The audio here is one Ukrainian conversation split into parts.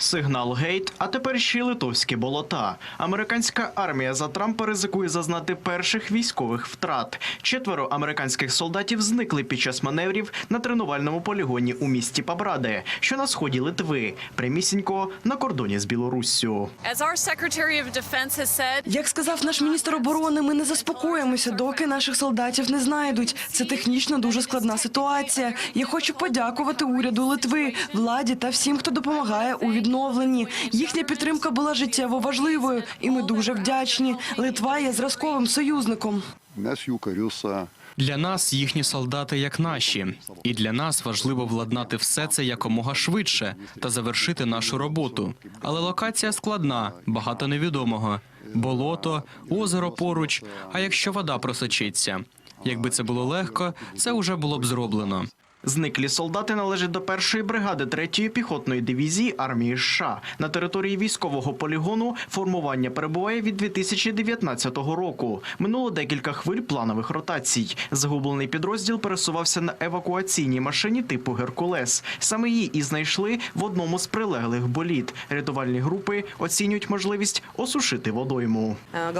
Сигнал гейт, а тепер ще й литовські болота. Американська армія за Трампа ризикує зазнати перших військових втрат. Четверо американських солдатів зникли під час маневрів на тренувальному полігоні у місті Пабраде, що на сході Литви, прямісінько на кордоні з Білоруссю. Як сказав наш міністр оборони, ми не заспокоїмося, доки наших солдатів не знайдуть. Це технічно дуже складна ситуація. Я хочу подякувати уряду Литви, владі та всім, хто допомагає у відновленні. Їхня підтримка була життєво важливою, і ми дуже вдячні. Литва є зразковим союзником. Для нас їхні солдати як наші, і для нас важливо владнати все це якомога швидше та завершити нашу роботу. Але локація складна, багато невідомого. Болото, озеро поруч. А якщо вода просочиться? Якби це було легко, це вже було б зроблено. Зниклі солдати належать до першої бригади 3-ї піхотної дивізії армії США. На території військового полігону формування перебуває від 2019 року. Минуло декілька хвиль планових ротацій. Загублений підрозділ пересувався на евакуаційній машині типу Геркулес. Саме її і знайшли в одному з прилеглих боліт. Рятувальні групи оцінюють можливість осушити водойму. Е,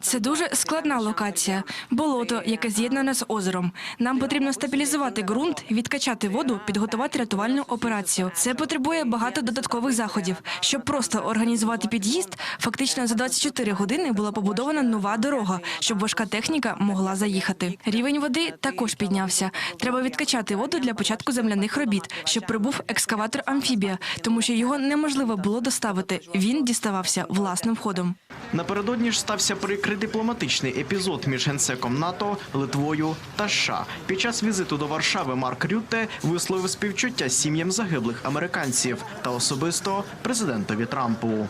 Це дуже складна локація. Болото, яке з'єднане з озером. Нам потрібно стабілізувати ґрунт, відкачати воду, підготувати рятувальну операцію. Це потребує багато додаткових заходів. Щоб просто організувати під'їзд, фактично за 24 години була побудована нова дорога, щоб важка техніка могла заїхати. Рівень води також піднявся. Треба відкачати воду для початку земляних робіт, щоб прибув екскаватор амфібія, тому що його неможливо було доставити. Він діставався власним ходом. Напередодні ж стався прикрий дипломатичний епізод між генсеком НАТО, Литвою та США. Під час візиту до Варшави Марк Рютте висловив співчуття сім'ям загиблих американців та особисто президентові Трампу.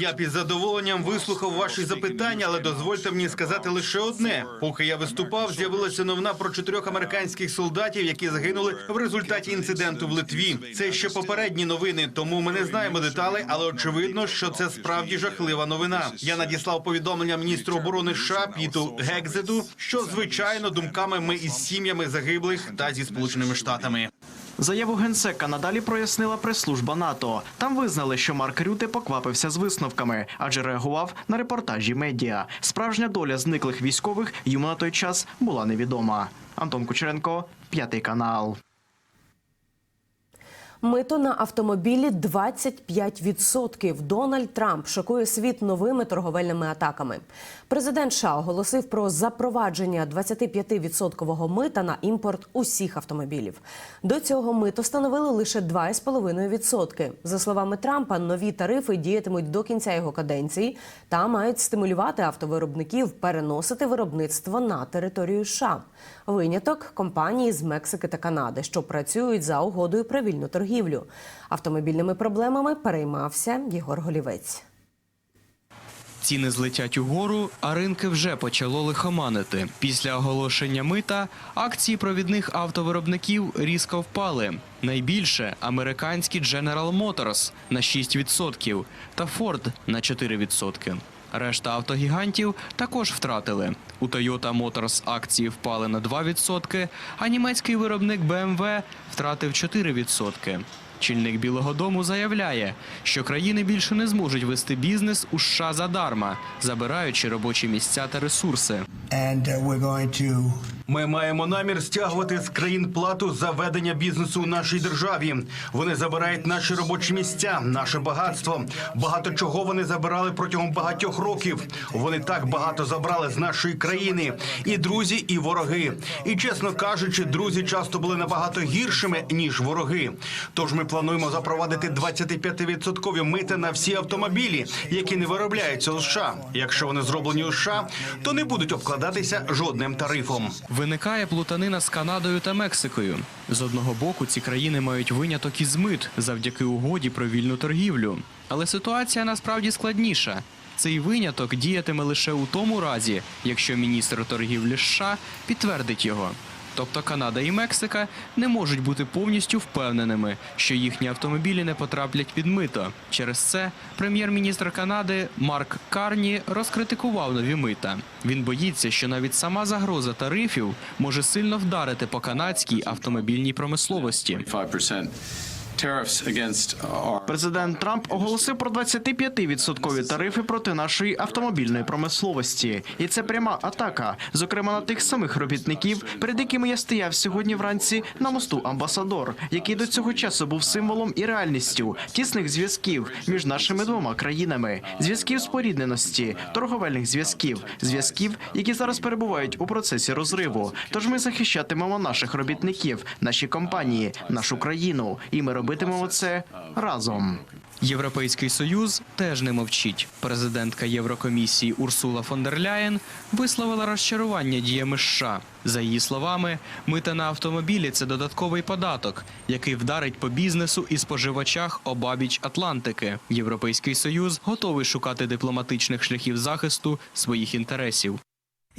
Я під задоволенням вислухав ваші запитання, але дозвольте мені сказати лише одне. Поки я виступав, з'явилася новина про чотирьох американських солдатів, які загинули в результаті інциденту в Литві. Це ще попередні новини, тому ми не знаємо деталей, але очевидно, що це справді жахлива новина. Я надіслав повідомлення міністру оборони США Піту Гекзеду, що звичайно думками ми із сім'ями загиблих та зі сполученими штатами. Заяву генсека надалі прояснила прес-служба НАТО. Там визнали, що Марк Рюте поквапився з висновками, адже реагував на репортажі медіа. Справжня доля зниклих військових йому на той час була невідома. Антон Кучеренко, п'ятий канал. Мито на автомобілі 25%. Дональд Трамп шокує світ новими торговельними атаками. Президент США оголосив про запровадження 25% мита на імпорт усіх автомобілів. До цього мито становили лише 2,5%. За словами Трампа, нові тарифи діятимуть до кінця його каденції та мають стимулювати автовиробників переносити виробництво на територію США. Виняток компанії з Мексики та Канади, що працюють за угодою про вільну торгівлю. Автомобільними проблемами переймався Єгор Голівець. Ціни злетять угору, а ринки вже почало лихоманити. Після оголошення мита акції провідних автовиробників різко впали. Найбільше американський General Motors на 6% та Ford на 4%. Решта автогігантів також втратили. У Toyota Motors акції впали на 2%, а німецький виробник BMW втратив 4%. Чільник Білого Дому заявляє, що країни більше не зможуть вести бізнес у США задарма, забираючи робочі місця та ресурси. and uh, we're going to Ми маємо намір стягувати з країн плату за ведення бізнесу у нашій державі. Вони забирають наші робочі місця, наше багатство. Багато чого вони забирали протягом багатьох років. Вони так багато забрали з нашої країни. І друзі, і вороги. І чесно кажучи, друзі часто були набагато гіршими ніж вороги. Тож ми плануємо запровадити 25% мита на всі автомобілі, які не виробляються у США. Якщо вони зроблені у США, то не будуть обкладатися жодним тарифом. Виникає плутанина з Канадою та Мексикою. З одного боку, ці країни мають виняток із мит завдяки угоді про вільну торгівлю. Але ситуація насправді складніша. Цей виняток діятиме лише у тому разі, якщо міністр торгівлі США підтвердить його. Тобто Канада і Мексика, не можуть бути повністю впевненими, що їхні автомобілі не потраплять під мито. Через це прем'єр-міністр Канади Марк Карні розкритикував нові мита. Він боїться, що навіть сама загроза тарифів може сильно вдарити по канадській автомобільній промисловості. 5% tariffs against our Президент Трамп оголосив про 25% тарифи проти нашої автомобільної промисловості, і це пряма атака, зокрема на тих самих робітників, перед якими я стояв сьогодні вранці на мосту Амбасадор, який до цього часу був символом і реальністю тісних зв'язків між нашими двома країнами, зв'язків спорідненості, торговельних зв'язків, зв'язків, які зараз перебувають у процесі розриву. Тож ми захищатимемо наших робітників, наші компанії, нашу країну, і ми робитимемо це разом. Європейський союз теж не мовчить. Президентка Єврокомісії Урсула фон дер Ляєн висловила розчарування діями США. За її словами, мита на автомобілі це додатковий податок, який вдарить по бізнесу і споживачах обабіч Атлантики. Європейський союз готовий шукати дипломатичних шляхів захисту своїх інтересів.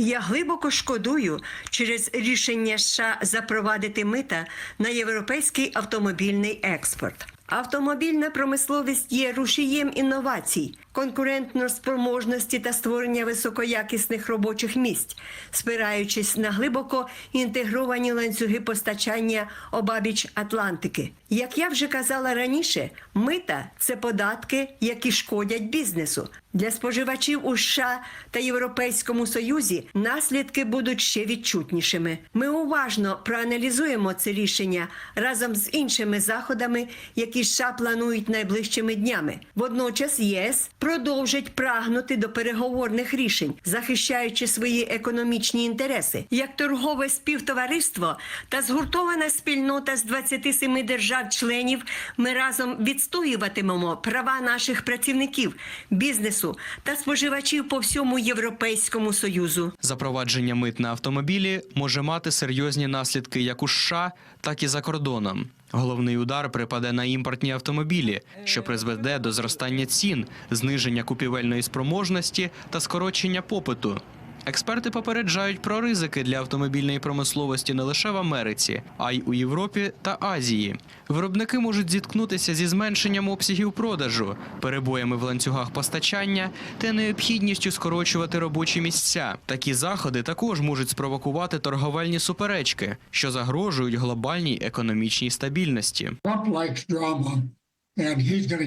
Я глибоко шкодую через рішення США запровадити мита на європейський автомобільний експорт. Автомобільна промисловість є рушієм інновацій, конкурентно-спроможності та створення високоякісних робочих місць, спираючись на глибоко інтегровані ланцюги постачання обабіч Атлантики. Як я вже казала раніше, мита це податки, які шкодять бізнесу. Для споживачів у США та Європейському Союзі наслідки будуть ще відчутнішими. Ми уважно проаналізуємо це рішення разом з іншими заходами, які США планують найближчими днями. Водночас ЄС продовжить прагнути до переговорних рішень, захищаючи свої економічні інтереси, як торгове співтовариство та згуртована спільнота з 27 держав-членів. Ми разом відстоюватимемо права наших працівників, бізнесу та споживачів по всьому Європейському Союзу. Запровадження мит на автомобілі може мати серйозні наслідки як у США, так і за кордоном. Головний удар припаде на імпортні автомобілі, що призведе до зростання цін, зниження купівельної спроможності та скорочення попиту. Експерти попереджають про ризики для автомобільної промисловості не лише в Америці, а й у Європі та Азії. Виробники можуть зіткнутися зі зменшенням обсягів продажу, перебоями в ланцюгах постачання та необхідністю скорочувати робочі місця. Такі заходи також можуть спровокувати торговельні суперечки, що загрожують глобальній економічній стабільності.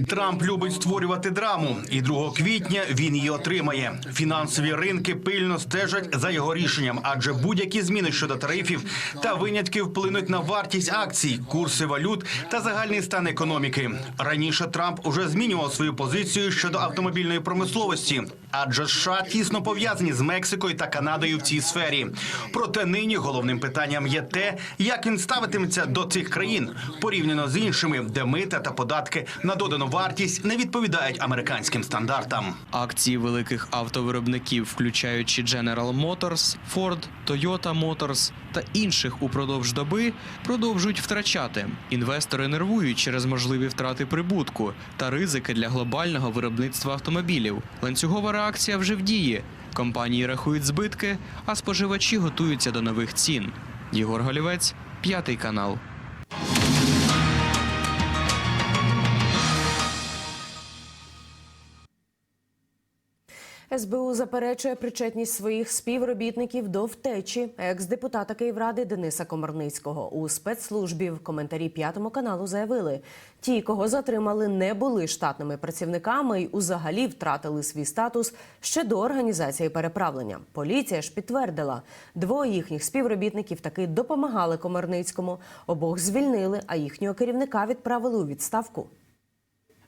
Трамп любить створювати драму, і 2 квітня він її отримає. Фінансові ринки пильно стежать за його рішенням, адже будь-які зміни щодо тарифів та винятки вплинуть на вартість акцій, курси валют та загальний стан економіки. Раніше Трамп уже змінював свою позицію щодо автомобільної промисловості, адже США тісно пов'язані з Мексикою та Канадою в цій сфері. Проте нині головним питанням є те, як він ставитиметься до цих країн порівняно з іншими, де мита та податки на додану вартість не відповідають американським стандартам. Акції великих автовиробників, включаючи General Motors, Ford, Toyota Motors та інших упродовж доби, продовжують втрачати. Інвестори нервують через можливі втрати прибутку та ризики для глобального виробництва автомобілів. Ланцюгова реакція вже в дії. Компанії рахують збитки, а споживачі готуються до нових цін. Єгор Голівець, п'ятий канал. СБУ заперечує причетність своїх співробітників до втечі екс-депутата Київради Дениса Комарницького. У спецслужбі в коментарі п'ятому каналу заявили, ті, кого затримали, не були штатними працівниками й узагалі втратили свій статус ще до організації переправлення. Поліція ж підтвердила, двоє їхніх співробітників таки допомагали Комарницькому. Обох звільнили, а їхнього керівника відправили у відставку.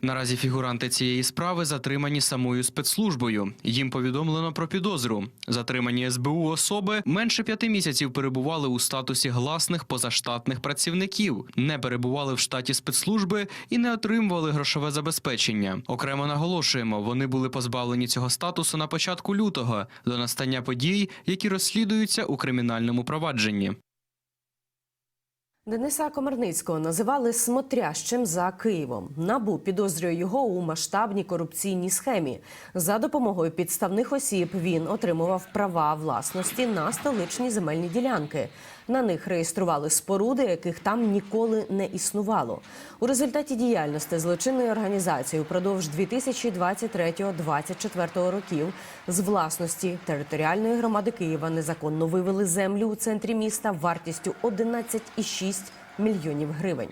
Наразі фігуранти цієї справи затримані самою спецслужбою. Їм повідомлено про підозру. Затримані СБУ особи менше п'яти місяців перебували у статусі гласних позаштатних працівників, не перебували в штаті спецслужби і не отримували грошове забезпечення. Окремо наголошуємо, вони були позбавлені цього статусу на початку лютого до настання подій, які розслідуються у кримінальному провадженні. Дениса Комарницького називали смотрящим за Києвом. Набу підозрює його у масштабній корупційній схемі. За допомогою підставних осіб він отримував права власності на столичні земельні ділянки. На них реєстрували споруди, яких там ніколи не існувало. У результаті діяльності злочинної організації упродовж 2023-2024 років з власності територіальної громади Києва незаконно вивели землю у центрі міста вартістю 11,6 мільйонів гривень.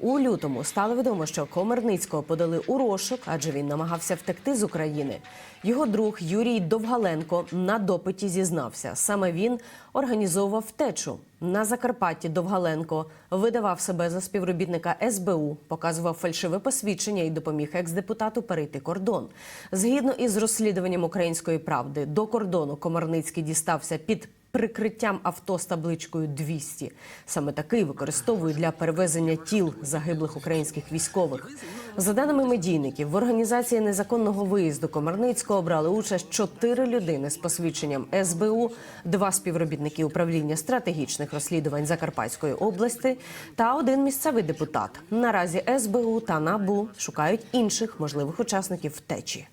У лютому стало відомо, що Комерницького подали у розшук, адже він намагався втекти з України. Його друг Юрій Довгаленко на допиті зізнався. Саме він організовував втечу. На Закарпатті Довгаленко видавав себе за співробітника СБУ, показував фальшиве посвідчення і допоміг екс-депутату перейти кордон. Згідно із розслідуванням української правди, до кордону Комарницький дістався під прикриттям авто з табличкою 200. Саме такий використовують для перевезення тіл загиблих українських військових. За даними медійників, в організації незаконного виїзду Комарницького брали участь чотири людини з посвідченням СБУ, два співробітники управління стратегічних розслідувань Закарпатської області та один місцевий депутат. Наразі СБУ та НАБУ шукають інших можливих учасників втечі.